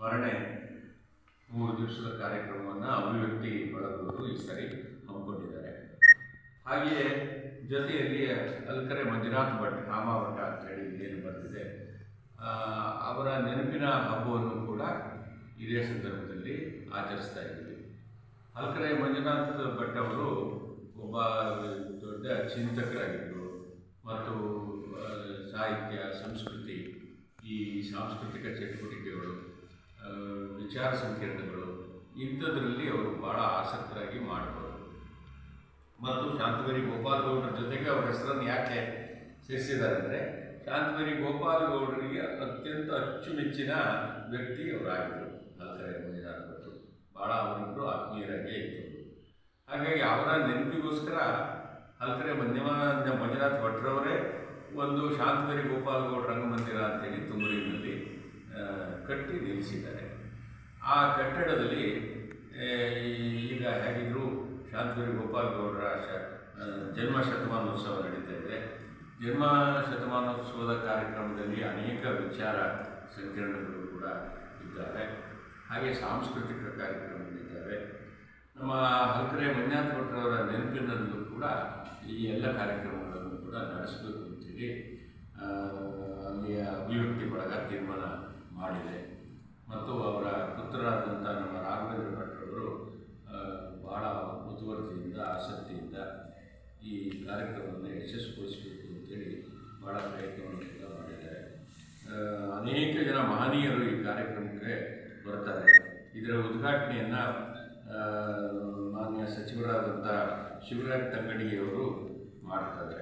ಸ್ಮರಣೆ ಮೂರು ದಿವಸದ ಕಾರ್ಯಕ್ರಮವನ್ನು ಅಭಿವ್ಯಕ್ತಿ ಬಳಗವರು ಈ ಸರಿ ಹಮ್ಮಿಕೊಂಡಿದ್ದಾರೆ. ಹಾಗೆಯೇ ಜೊತೆಯಲ್ಲಿ ಅಲ್ಕರೆ ಮಂಜುನಾಥ್ ಭಟ್ ರಾಮಭಟ್ಟ ಅಂತೇಳಿ ಏನು ಬರೆದಿದೆ ಆ, ಅವರ ನೆನಪಿನ ಹಬ್ಬವನ್ನು ಕೂಡ ಇದೇ ಸಂದರ್ಭದಲ್ಲಿ ಆಚರಿಸ್ತಾ ಇದ್ದೀವಿ. ಅಲ್ಕರೆ ಮಂಜುನಾಥ್ ಭಟ್ ಅವರು ಒಬ್ಬ ದೊಡ್ಡ ಚಿಂತಕರಾಗಿದ್ದರು ಮತ್ತು ಸಾಹಿತ್ಯ ಸಂಸ್ಕೃತಿ ಈ ಸಾಂಸ್ಕೃತಿಕ ಚಟುವಟಿಕೆಗಳು ವಿಚಾರ ಸಂಕಿರಣಗಳು ಇಂಥದ್ರಲ್ಲಿ ಅವರು ಭಾಳ ಆಸಕ್ತರಾಗಿ ಮಾಡ್ಬೋದು ಮತ್ತು ಶಾಂತವೇರಿ ಗೋಪಾಲಗೌಡರ ಜೊತೆಗೆ ಅವರ ಹೆಸರನ್ನು ಯಾಕೆ ಸೇರಿಸಿದ್ದಾರೆ ಅಂದರೆ ಶಾಂತವೇರಿ ಗೋಪಾಲ್ ಗೌಡರಿಗೆ ಅತ್ಯಂತ ಅಚ್ಚುಮೆಚ್ಚಿನ ವ್ಯಕ್ತಿ ಅವರಾಗಿದ್ದರು ಅಲ್ಕರೆ ಮಂಜುನಾಥ್ ಭಾಳ ಅವರಿಬ್ಬರು ಆತ್ಮೀಯರಾಗೇ ಇತ್ತು ಹಾಗಾಗಿ ಅವರ ನೆನಪಿಗೋಸ್ಕರ ಹಲ್ಕರೆ ಮಂಜಮ ಮಂಜುನಾಥ್ ಭಟ್ರವರೇ ಒಂದು ಶಾಂತವೇರಿ ಗೋಪಾಲಗೌಡ ರಂಗಮಂದಿರ ಅಂತೇಳಿ ತುಮರಿನಲ್ಲಿ ಕಟ್ಟಿ ನಿಲ್ಲಿಸಿದ್ದಾರೆ. ಆ ಕಟ್ಟಡದಲ್ಲಿ ಈಗ ಹೇಗಿದ್ದರೂ ಗೋಪಾಲ್ ಗೌಡರ ಶ ಜನ್ಮ ಶತಮಾನೋತ್ಸವ ನಡೀತಾ ಇದೆ. ಜನ್ಮ ಶತಮಾನೋತ್ಸವದ ಕಾರ್ಯಕ್ರಮದಲ್ಲಿ ಅನೇಕ ವಿಚಾರ ಸಂಕಿರಣಗಳು ಕೂಡ ಇದ್ದಾರೆ ಹಾಗೆ ಸಾಂಸ್ಕೃತಿಕ ಕಾರ್ಯಕ್ರಮಗಳಿದ್ದಾವೆ. ನಮ್ಮ ಹಲ್ಕರೆ ಮಂಜಾತ್ ಭಟ್ರವರ ನೆನಪಿನಲ್ಲೂ ಕೂಡ ಈ ಎಲ್ಲ ಕಾರ್ಯಕ್ರಮಗಳನ್ನು ಕೂಡ ನಡೆಸಬೇಕು ಅಂತೇಳಿ ಅಲ್ಲಿಯ ಅಭಿವ್ಯಕ್ತಿ ಬಳಗ ತೀರ್ಮಾನ ಮಾಡಿದೆ. ಮತ್ತು ಅವರ ಪುತ್ರರಾದಂಥ ನಮ್ಮ ರಾಘವೇಂದ್ರ ಭಟ್ರವರು ಅವರು ಬಹಳ ಮುತುವರ್ಜಿಯಿಂದ ಆಸಕ್ತಿಯಿಂದ ಈ ಕಾರ್ಯಕ್ರಮವನ್ನು ಯಶಸ್ವಿಗೊಳಿಸಬೇಕು ಅಂತೇಳಿ ಭಾಳ ಪ್ರಯತ್ನವನ್ನು ಕೂಡ ಮಾಡಿದ್ದಾರೆ. ಅನೇಕ ಜನ ಮಹನೀಯರು ಈ ಕಾರ್ಯಕ್ರಮಕ್ಕೆ ಬರ್ತಾರೆ. ಇದರ ಉದ್ಘಾಟನೆಯನ್ನು ಮಾನ್ಯ ಸಚಿವರಾದಂಥ ಶಿವರಾಜ್ ತಂಗಡಿಯವರು ಮಾಡ್ತಾರೆ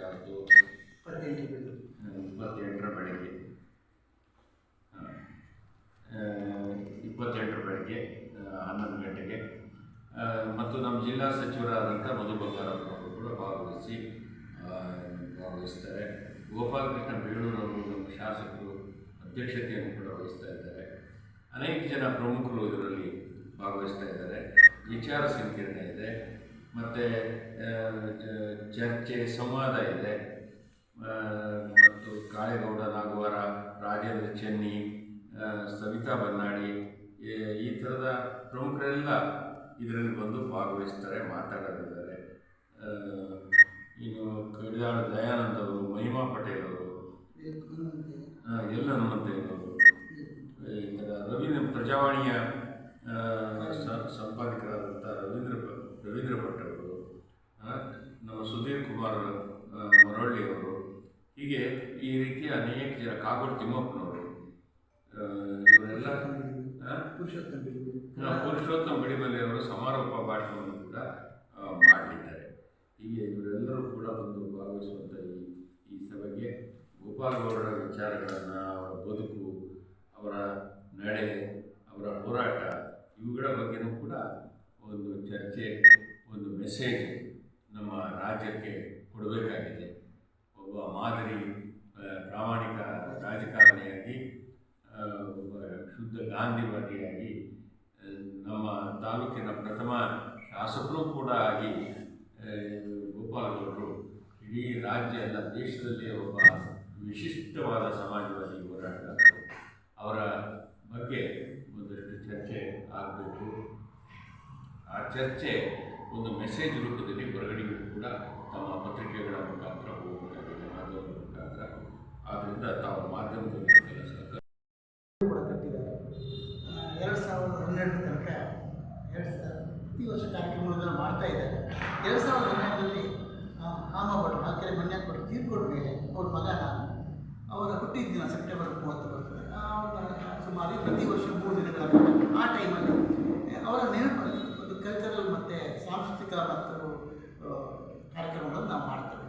ಯಾವುದು? ಇಪ್ಪತ್ತೆಂಟರ ಬೆಳಗ್ಗೆ ಆ, ಆ, ಇಪ್ಪತ್ತೆಂಟರ ಬೆಳಗ್ಗೆ ಹನ್ನೊಂದು ಗಂಟೆಗೆ. ಮತ್ತು ನಮ್ಮ ಜಿಲ್ಲಾ ಸಚಿವರಾದಂಥ ಮಧು ಬಂಗಾರಪ್ಪನವರು ಕೂಡ ಭಾಗವಹಿಸಿ ಭಾಗವಹಿಸ್ತಾರೆ. ಗೋಪಾಲಕೃಷ್ಣ ಬೇಳೂರವರು ನಮ್ಮ ಶಾಸಕರು ಅಧ್ಯಕ್ಷತೆಯನ್ನು ಕೂಡ ವಹಿಸ್ತಾ ಇದ್ದಾರೆ. ಅನೇಕ ಜನ ಪ್ರಮುಖರು ಇದರಲ್ಲಿ ಭಾಗವಹಿಸ್ತಾ ಇದ್ದಾರೆ. ವಿಚಾರ ಸಂಕಿರಣ ಇದೆ. ಮತ್ತು ಚರ್ಚೆ, ಸಂವಾದ ಇದೆ. ಮತ್ತು ಕಾಳೇಗೌಡ, ನಾಗವಾರ, ರಾಜೇಂದ್ರ ಚೆನ್ನಿ ಸವಿತಾ ಬನ್ನಾಡಿ ಥರದ ಪ್ರಮುಖರೆಲ್ಲ ಇದರಲ್ಲಿ ಬಂದು ಭಾಗವಹಿಸ್ತಾರೆ ಮಾತಾಡಲಿದ್ದಾರೆ ಇನ್ನು ಕಡಿದಾಳ ದಯಾನಂದ ಅವರು, ಮಹಿಮಾ ಪಟೇಲ್ ಅವರು ಎಲ್ಲ ಹನುಮಂತಯ್ಯನವರು ಈ ರವೀಂದ್ರ ಪ್ರಜಾವಾಣಿಯ ಸಂಪಾದಕರಾದಂಥ ರವೀಂದ್ರ ರವೀಂದ್ರ ಭಟ್ ಅವರು ನಮ್ಮ ಸುಧೀರ್ ಕುಮಾರ್ ಮರಳ್ಳಿ ಅವರು. ಹೀಗೆ ಈ ರೀತಿಯ ಅನೇಕ ಜನ ಕಾಗೋಡು ತಿಮ್ಮಪ್ಪನವರು ಆ, ಇವರೆಲ್ಲ ಆ? ಪುರುಷೋತ್ತಮ ಪುರುಷೋತ್ತಮ ಬಿಡಿಮಲೆ ಅವರು ಸಮಾರೋಪ ಭಾಷಣವನ್ನು ಕೂಡ ಮಾಡಿದ್ದಾರೆ. ಹೀಗೆ ಇವರೆಲ್ಲರೂ ಕೂಡ ಬಂದು ಭಾಗವಹಿಸುವಂಥ ಈ ಈ ಸಭೆಗೆ ಗೋಪಾಲ್ ಗೌಡರ ವಿಚಾರಗಳನ್ನು, ಅವರ ಬದುಕು, ಅವರ ನಡೆ, ಅವರ ಹೋರಾಟ, ಇವುಗಳ ಬಗ್ಗೆನೂ ಕೂಡ ಒಂದು ಚರ್ಚೆ, ಒಂದು ಮೆಸೇಜ್ ನಮ್ಮ ರಾಜ್ಯಕ್ಕೆ ಕೊಡಬೇಕಾಗಿದೆ. ಒಬ್ಬ ಮಾದರಿ ಪ್ರಾಮಾಣಿಕ ರಾಜಕಾರಣಿಯಾಗಿ ಒಬ್ಬ ಶುದ್ಧ ಗಾಂಧಿವಾದಿ ತಾಲೂಕಿನ ಪ್ರಥಮ ಶಾಸಕರು ಕೂಡ ಆಗಿ ಗೋಪಾಲಗೌಡರು ಇಡೀ ರಾಜ್ಯ ಅಲ್ಲ ದೇಶದಲ್ಲಿ ಒಬ್ಬ ವಿಶಿಷ್ಟವಾದ ಸಮಾಜವಾದಿ ಹೋರಾಟಗಾರರು. ಅವರ ಬಗ್ಗೆ ಒಂದಷ್ಟು ಚರ್ಚೆ ಆಗಬೇಕು. ಆ ಚರ್ಚೆ ಒಂದು ಮೆಸೇಜ್ ರೂಪದಲ್ಲಿ ಹೊರಗಡೆಗೂ ಕೂಡ ತಮ್ಮ ಪತ್ರಿಕೆಗಳ ಮುಖಾಂತರ ಹೋಗಬೇಕಾಗಿದೆ ಮಾಧ್ಯಮದ ಮುಖಾಂತರ. ಆದ್ದರಿಂದ ತಾವು ಮಾಧ್ಯಮದಲ್ಲಿ ಕೆಲಸ ಮಾಡ್ತಾ ಇದ್ದಾರೆ ಎರಡು ಸಾವಿರದ ಹನ್ನೆರಡರಲ್ಲಿ ಮನ್ಯಾಗ ಮನ್ಯಾಕ್ ಭಟ್ರು ತೀರ್ಕೊಂಡ ಮೇಲೆ ಅವ್ರ ಮಗ ನಾನು. ಅವರ ಹುಟ್ಟಿದ ದಿನ ಸೆಪ್ಟೆಂಬರ್ ಮೂವತ್ತು ಬರ್ತದೆ. ಸುಮಾರು ಪ್ರತಿ ವರ್ಷ ಮೂರು ದಿನಗಳ ಆ ಟೈಮಲ್ಲಿ ಅವರ ನೆನಪಲ್ಲಿ ಒಂದು ಕಲ್ಚರಲ್ ಮತ್ತು ಸಾಂಸ್ಕೃತಿಕ ಮತ್ತು ಕಾರ್ಯಕ್ರಮಗಳನ್ನು ನಾವು ಮಾಡ್ತೇವೆ.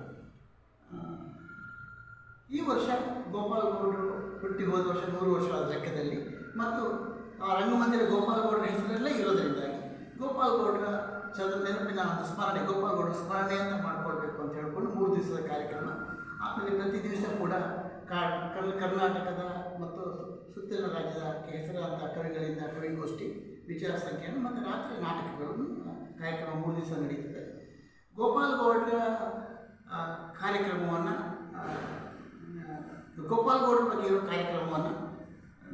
ಈ ವರ್ಷ ಗೋಪಾಲ್ ಗೌಡರು ಹುಟ್ಟಿ ಹೋದ ವರ್ಷ ನೂರು ವರ್ಷದ ಲೆಕ್ಕದಲ್ಲಿ, ಮತ್ತು ಆ ರಂಗಮಂದಿರ ಗೋಪಾಲ್ ಗೌಡರ ಹೆಸರಲ್ಲೇ ಇರೋದರಿಂದಾಗಿ ಗೋಪಾಲ್ ಚಂದ್ರ ನೆನಪಿನ ಒಂದು ಸ್ಮರಣೆ ಗೋಪಾಲ್ ಸ್ಮರಣೆಯನ್ನು ಮಾಡಿಕೊಳ್ಬೇಕು ಅಂತ ಹೇಳ್ಕೊಂಡು ಮೂರು ದಿವಸದ ಕಾರ್ಯಕ್ರಮ. ಆಮೇಲೆ ಪ್ರತಿ ದಿವಸ ಕೂಡ ಕರ್ನಾಟಕದ ಮತ್ತು ಸುತ್ತಲಿನ ರಾಜ್ಯದ ಹೆಸರಾದ ಕವಿಗಳಿಂದ ಕವಿಗೋಷ್ಠಿ ವಿಚಾರ ಸಂಖ್ಯೆಯನ್ನು ಮತ್ತು ರಾತ್ರಿ ನಾಟಕಗಳು ಕಾರ್ಯಕ್ರಮ ಮೂರು ದಿವಸ ನಡೀತದೆ. ಗೋಪಾಲ್ ಗೌಡರ ಆ, ಕಾರ್ಯಕ್ರಮವನ್ನು ಗೋಪಾಲ್ ಗೌಡರ ಬಗ್ಗೆ ಇರೋ ಕಾರ್ಯಕ್ರಮವನ್ನು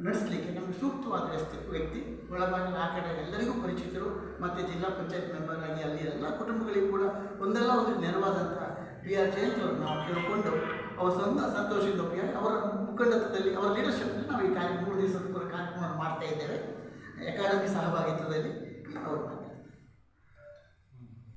ನಡೆಸಲಿಕ್ಕೆ ನಮಗೆ ಸೂಕ್ತವಾದ ವ್ಯಕ್ತಿ ವ್ಯಕ್ತಿ ಒಳಬಾಗಿಲ ಆ ಕಡೆ ಎಲ್ಲರಿಗೂ ಪರಿಚಿತರು, ಮತ್ತು ಜಿಲ್ಲಾ ಪಂಚಾಯತ್ ಮೆಂಬರ್ ಆಗಿ ಅಲ್ಲಿ ಎಲ್ಲ ಕುಟುಂಬಗಳಿಗೂ ಕೂಡ ಒಂದಲ್ಲ ಒಂದು ನೆರವಾದಂಥ ಪಿ ಆರ್ ಜಯಂತವ್ರನ್ನ ನಾವು ಕೇಳಿಕೊಂಡು, ಅವರ ಸ್ವಂತ ಸಂತೋಷದಿಂದ ಒಪ್ಪಿಗೆ ಅವರ ಮುಖಂಡತ್ವದಲ್ಲಿ, ಅವರ ಲೀಡರ್ಶಿಪ್ನಲ್ಲಿ ನಾವು ಈ ಕಾರ್ಯ ಮೂರು ದಿವಸದ ಕೂಡ ಕಾರ್ಯಕ್ರಮ ಮಾಡ್ತಾ ಇದ್ದೇವೆ. ಅಕಾಡೆಮಿ ಸಹಭಾಗಿತ್ವದಲ್ಲಿ ಅವರು